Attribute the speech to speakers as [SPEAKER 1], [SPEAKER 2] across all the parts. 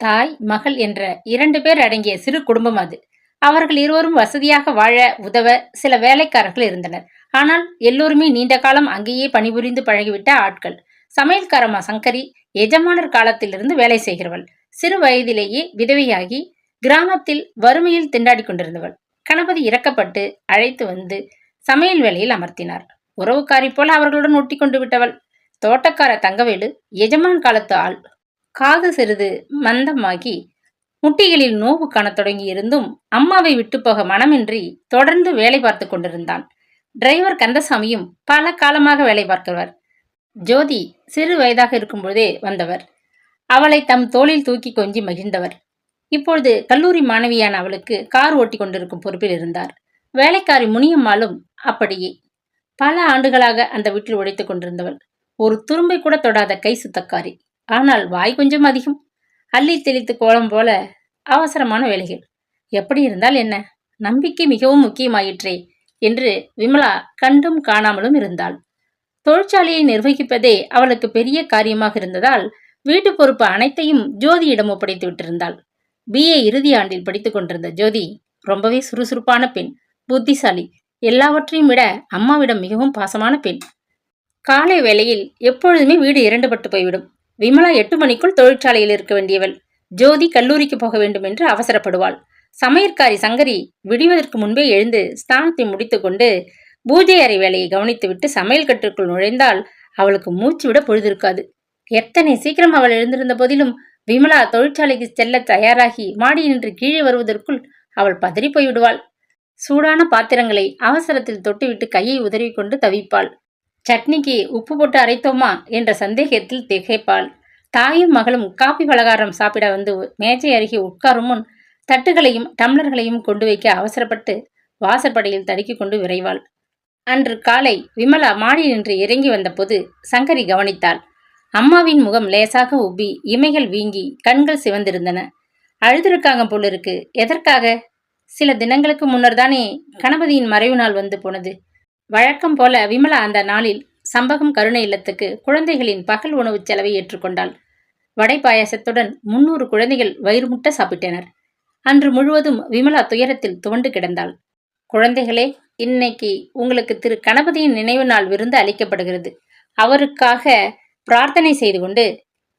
[SPEAKER 1] தாய் மகள் என்ற இரண்டு பேர் அடங்கிய சிறு குடும்பம் அது. அவர்கள் இருவரும் வசதியாக வாழ உதவ சில வேலைக்காரர்கள் இருந்தனர். ஆனால் எல்லோருமே நீண்ட காலம் அங்கேயே பணிபுரிந்து பழகிவிட்ட ஆட்கள். சமையல்காரமா சங்கரி எஜமானர் காலத்திலிருந்து வேலை செய்கிறவள். சிறு வயதிலேயே விதவையாகி கிராமத்தில் வறுமையில் திண்டாடி கொண்டிருந்தவள். கணபதி இறக்கப்பட்டு அழைத்து வந்து சமையல் வேலையில் அமர்த்தினார். உறவுக்காரி போல அவர்களுடன் ஒட்டி கொண்டு விட்டவள். தோட்டக்கார தங்கவேலு எஜமான் காலத்து ஆள். காது சிறிது மந்தமாகி முட்டிகளில் நோவு காணத் தொடங்கியிருந்தும் அம்மாவை விட்டு போக மனமின்றி தொடர்ந்து வேலை பார்த்து கொண்டிருந்தான். டிரைவர் கந்தசாமியும் பல காலமாக வேலை பார்க்கிறவர். ஜோதி சிறு வயதாக இருக்கும்பொழுதே வந்தவர். அவளை தம் தோளில் தூக்கி கொஞ்சி மகிழ்ந்தவர். இப்பொழுது கல்லூரி மாணவியான அவளுக்கு கார் ஓட்டி கொண்டிருக்கும் பொறுப்பில் இருந்தார். வேலைக்காரி முனியம்மாளும் அப்படியே பல ஆண்டுகளாக அந்த வீட்டில் உழைத்துக் கொண்டிருந்தவள். ஒரு துரும்பை கூட தொடாத கை சுத்தக்காரி. ஆனால் வாய் கொஞ்சம் அதிகம். அள்ளி தெளித்து கோலம் போல அவசரமான வேலைகள். எப்படி இருந்தால் என்ன? நம்பிக்கை மிகவும் முக்கியமாயிற்றே என்று விமலா கண்டும் காணாமலும் இருந்தாள். தொழிற்சாலையை நிர்வகிப்பதே அவளுக்கு பெரிய காரியமாக இருந்ததால் வீட்டு பொறுப்பு அனைத்தையும் ஜோதியிடம் ஒப்படைத்து விட்டிருந்தாள். பிஏ இறுதி ஆண்டில் படித்துக் கொண்டிருந்த ஜோதி ரொம்பவே சுறுசுறுப்பான பெண் புத்திசாலி எல்லாவற்றையும் விட அம்மாவிடம் மிகவும் பாசமான பெண். காலை வேளையில் எப்பொழுதுமே வீடு இரண்டுபட்டு போய்விடும். விமலா எட்டு மணிக்குள் தொழிற்சாலையில் இருக்க வேண்டியவள். ஜோதி கல்லூரிக்கு போக வேண்டும் என்று அவசரப்படுவாள். சமையற்காரி சங்கரி விடிவதற்கு முன்பே எழுந்து ஸ்தானத்தை முடித்துக்கொண்டு பூஜை அறை வேலையை கவனித்துவிட்டு சமையல் கட்டுக்குள் நுழைந்தால் அவளுக்கு மூச்சு விட பொழுதிருக்காது. எத்தனை சீக்கிரம் அவள் எழுந்திருந்த போதிலும் விமலா தொழிற்சாலைக்கு செல்ல தயாராகி மாடி நின்று கீழே வருவதற்குள் அவள் பதறி போய்விடுவாள் சூடான பாத்திரங்களை அவசரத்தில் தொட்டுவிட்டு கையை உதறிக்கொண்டு தவிப்பாள். சட்னிக்கு உப்பு போட்டு அரைத்தோமா என்ற சந்தேகத்தில் திகைப்பாள். தாயும் மகளும் காபி பலகாரம் சாப்பிட வந்து மேஜை அருகே உட்காரும் முன் தட்டுகளையும் டம்ளர்களையும் கொண்டு வைக்க அவசரப்பட்டு வாசற்படையில் தடுக்கிக் கொண்டு விரைவாள். அன்று காலை விமலா மாடி நின்று இறங்கி வந்தபோது சங்கரி கவனித்தாள். அம்மாவின் முகம் லேசாக உப்பி இமைகள் வீங்கி கண்கள் சிவந்திருந்தன. அழுதிருக்காங்க போலிருக்கு. எதற்காக? சில தினங்களுக்கு முன்னர் தானே கணபதியின் மறைவு நாள் வந்து போனது. வழக்கம் போல விமலா அந்த நாளில் சம்பகம் கருணை இல்லத்துக்கு குழந்தைகளின் பகல் உணவுச் செலவை ஏற்றுக்கொண்டாள். வடை பாயாசத்துடன் முன்னூறு குழந்தைகள் வயிறு முட்ட சாப்பிட்டனர். அன்று முழுவதும் விமலா துயரத்தில் துவண்டு கிடந்தாள். குழந்தைகளே இன்னைக்கு உங்களுக்கு திரு கணபதியின் நினைவு நாள் விருந்து அளிக்கப்படுகிறது. அவருக்காக பிரார்த்தனை செய்து கொண்டு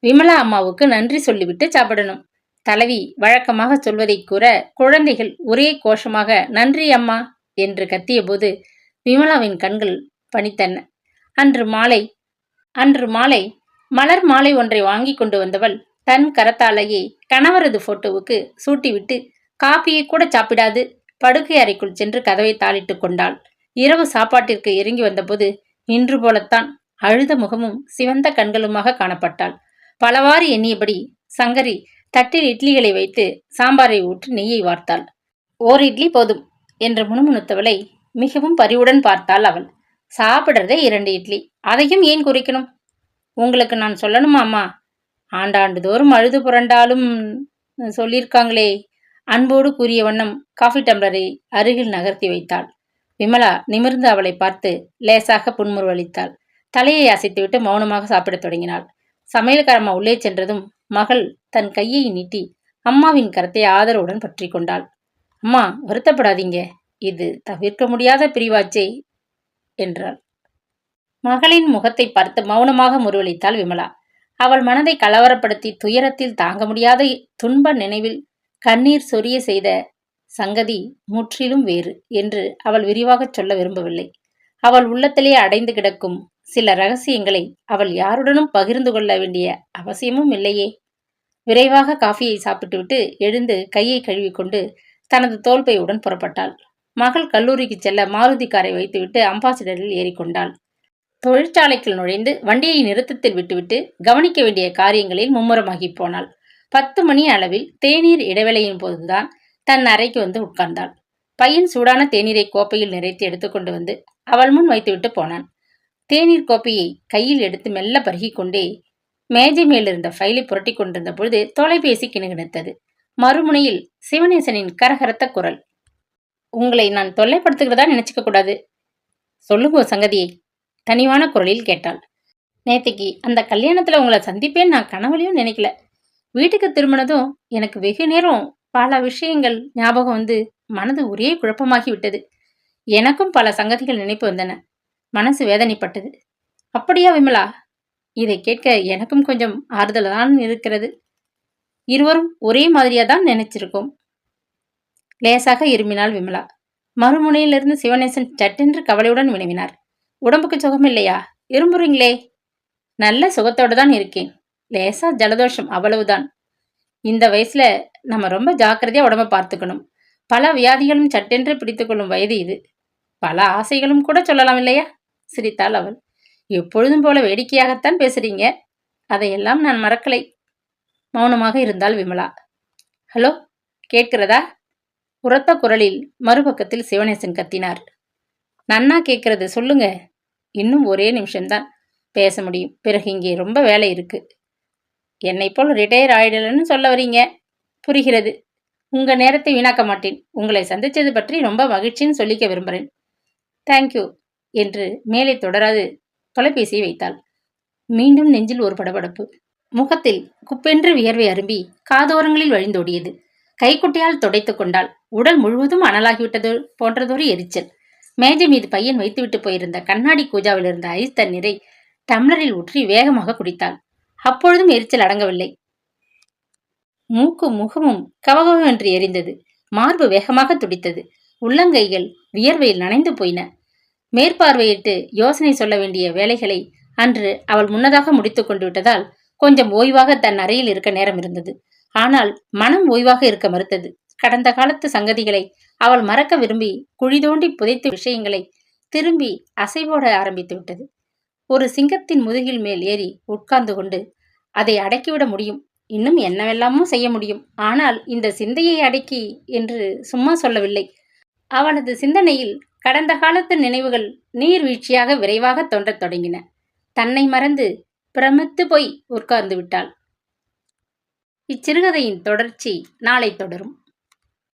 [SPEAKER 1] விமலா அம்மாவுக்கு நன்றி சொல்லிவிட்டு சாப்பிடணும். தலைவி வழக்கமாக சொல்வதை கூற குழந்தைகள் ஒரே கோஷமாக நன்றி அம்மா என்று கத்தியபோது விமலாவின் கண்கள் பணித்தன. அன்று மாலை அன்று மாலை மலர் மாலை ஒன்றை வாங்கி கொண்டு வந்தவள் தன் கரத்தாலேயே கணவரது போட்டோவுக்கு சூட்டிவிட்டு காபியை கூட சாப்பிடாது. படுக்கை அறைக்குள் சென்று கதவை தாளிட்டு கொண்டாள். இரவு சாப்பாட்டிற்கு இறங்கி வந்தபோது இன்று போலத்தான் அழுத முகமும் சிவந்த கண்களுமாக காணப்பட்டாள். பலவாறு எண்ணியபடி சங்கரி தட்டில் இட்லிகளை வைத்து சாம்பாரை ஊற்றி நெய்யை வார்த்தாள். ஓர் இட்லி போதும் என்று முணுமுணுத்தவளை மிகவும் பரிவுடன் பார்த்தாள் அவள். சாப்பிடுறதே இரண்டு இட்லி. அதையும் ஏன் குறைக்கணும்? உங்களுக்கு நான் சொல்லணுமா அம்மா? ஆண்டாண்டு தோறும் அழுது புரண்டாலும் சொல்லியிருக்காங்களே. அன்போடு கூறிய வண்ணம் காஃபி டம்ளரை அருகில் நகர்த்தி வைத்தாள். விமலா நிமிர்ந்து அவளை பார்த்து லேசாக புன்முறுவளித்தாள். தலையை அசைத்துவிட்டு மௌனமாக சாப்பிடத் தொடங்கினாள். சமையல்காரம்மா உள்ளே சென்றதும் மகள் தன் கையை நீட்டி அம்மாவின் கரத்தை ஆதரவுடன் பற்றி கொண்டாள். அம்மா வருத்தப்படாதீங்க. இது தவிர்க்க முடியாத பிரிவாச்சே என்றாள். மகளின் முகத்தை பார்த்து மௌனமாக முருவளித்தாள் விமலா. அவள் மனதை கலவரப்படுத்தி துயரத்தில் தாங்க முடியாத துன்ப நினைவில் கண்ணீர் சொரிய செய்த சங்கதி முற்றிலும் வேறு என்று அவள் விரிவாகச் சொல்ல விரும்பவில்லை. அவள் உள்ளத்திலே அடைந்து கிடக்கும் சில ரகசியங்களை அவள் யாருடனும் பகிர்ந்து கொள்ள வேண்டிய அவசியமும் இல்லையே. விரைவாக காஃபியை சாப்பிட்டுவிட்டு எழுந்து கையை கழுவிக்கொண்டு தனது தோல்பையுடன் புறப்பட்டாள். மகள் கல்லூரிக்கு செல்ல மாருதி காரை வைத்துவிட்டு அம்பாசிடரில் ஏறிக்கொண்டாள். தொழிற்சாலைக்குள் நுழைந்து வண்டியை நிறுத்தத்தில் விட்டுவிட்டு கவனிக்க வேண்டிய காரியங்களில் மும்முரமாகி போனாள். பத்து மணி அளவில் தேநீர் இடைவேளையின் போதுதான் தன் அறைக்கு வந்து உட்கார்ந்தாள். பையன் சூடான தேநீரை கோப்பையில் நிறைத்து எடுத்துக்கொண்டு வந்து அவள் முன் வைத்துவிட்டு போனான். தேநீர் கோப்பையை கையில் எடுத்து மெல்ல பருகி கொண்டே மேஜை மேலிருந்த ஃபைலை புரட்டி கொண்டிருந்த பொழுது தொலைபேசி கிணுகிணுத்தது மறுமுனையில் சிவநேசனின் கரகரத்த குரல். உங்களை நான் தொல்லைப்படுத்துகிறதா நினைச்சுக்க கூடாது. சொல்லுங்க சங்கதியை தனிவான குரலில் கேட்டாள். நேத்திக்கு அந்த கல்யாணத்துல உங்களை சந்திப்பேன்னு நான் கனவுலையும் நினைக்கல. வீட்டுக்கு திரும்பினதும் எனக்கு வெகு நேரம் பல விஷயங்கள் ஞாபகம் வந்து மனது ஒரே குழப்பமாகி விட்டது எனக்கும் பல சங்கதிகள் நினைப்பு வந்தன. மனசு வேதனைப்பட்டது. அப்படியா விமலா? இதை கேட்க எனக்கும் கொஞ்சம் ஆறுதல் தான் இருக்கிறது. இருவரும் ஒரே மாதிரியா தான் நினைச்சிருக்கோம். லேசாக இருமினாள் விமலா. மறுமுனையிலிருந்து சிவநேசன் சட்டென்று கவலையுடன் வினவினார். உடம்புக்கு சுகம் இல்லையா இரும்புறீங்களே நல்ல சுகத்தோடு தான் இருக்கேன். லேசா ஜலதோஷம் அவ்வளவுதான். இந்த வயசுல நம்ம ரொம்ப ஜாக்கிரதையா உடம்ப பார்த்துக்கணும். பல வியாதிகளும் சட்டென்று பிடித்துக்கொள்ளும் வயது இது. பல ஆசைகளும் கூட சொல்லலாம் இல்லையா? சிரித்தாள் அவள். எப்பொழுதும் போல வேடிக்கையாகத்தான் பேசுறீங்க. அதையெல்லாம் நான் மறக்கலை. மௌனமாக இருந்தாள் விமலா. ஹலோ கேட்கிறதா? உரத்த குரலில் மறுபக்கத்தில் சிவனேசன் கத்தினார். நன்னா கேட்கறது சொல்லுங்க. இன்னும் ஒரே நிமிஷம்தான் பேச முடியும். பிறகு இங்கே ரொம்ப வேலை இருக்கு. என்னை போல் ரிட்டையர் ஆயிடலன்னு சொல்ல வரீங்க? புரிகிறது. உங்க நேரத்தை வீணாக்க மாட்டேன். உங்களை சந்தித்தது பற்றி ரொம்ப மகிழ்ச்சின்னு சொல்லிக்க விரும்புகிறேன். தேங்க்யூ என்று மேலே தொடராது தொலைபேசியை வைத்தாள். மீண்டும் நெஞ்சில் ஒரு படபடப்பு. முகத்தில் குப்பென்று வியர்வை அரும்பி காதோரங்களில் வழிந்தோடியது. கைக்குட்டையால் துடைத்துக் கொண்டாள். உடல் முழுவதும் அனலாகிவிட்டது போன்றதொரு எரிச்சல். மேஜை மீது பையன் வைத்துவிட்டு போயிருந்த கண்ணாடி கூஜாவில் இருந்த ஐஸ் தண்ணீரை டம்ளரில் ஊற்றி வேகமாக குடித்தாள். அப்பொழுதும் எரிச்சல் அடங்கவில்லை. மூக்கு முகமும் கவகவென்று எரிந்தது. மார்பு வேகமாக துடித்தது. உள்ளங்கைகள் வியர்வையில் நனைந்து போயின. மேற்பார்வையிட்டு யோசனை சொல்ல வேண்டிய வேலைகளை அன்று அவள் முன்னதாக முடித்துக் கொண்டு விட்டதால் கொஞ்சம் ஓய்வாக தன் அறையில் இருக்க நேரம் இருந்தது. ஆனால் மனம் ஓய்வாக இருக்க மறுத்தது. கடந்த காலத்து சங்கதிகளை அவள் மறக்க விரும்பி குழிதோண்டி புதைத்த விஷயங்களை திரும்பி அசைவோட ஆரம்பித்து விட்டது. ஒரு சிங்கத்தின் முதுகில் மேல் ஏறி உட்கார்ந்து கொண்டு அதை அடக்கிவிட முடியும். இன்னும் என்னவெல்லாமோ செய்ய முடியும். ஆனால் இந்த சிந்தையை அடக்கி என்று சும்மா சொல்லவில்லை. அவனது சிந்தனையில் கடந்த காலத்து நினைவுகள் நீர்வீழ்ச்சியாக விரைவாக தோன்றத் தொடங்கின. தன்னை மறந்து பிரமித்து போய் உட்கார்ந்து விட்டாள். இச்சிறுகதையின் தொடர்ச்சி நாளை தொடரும்.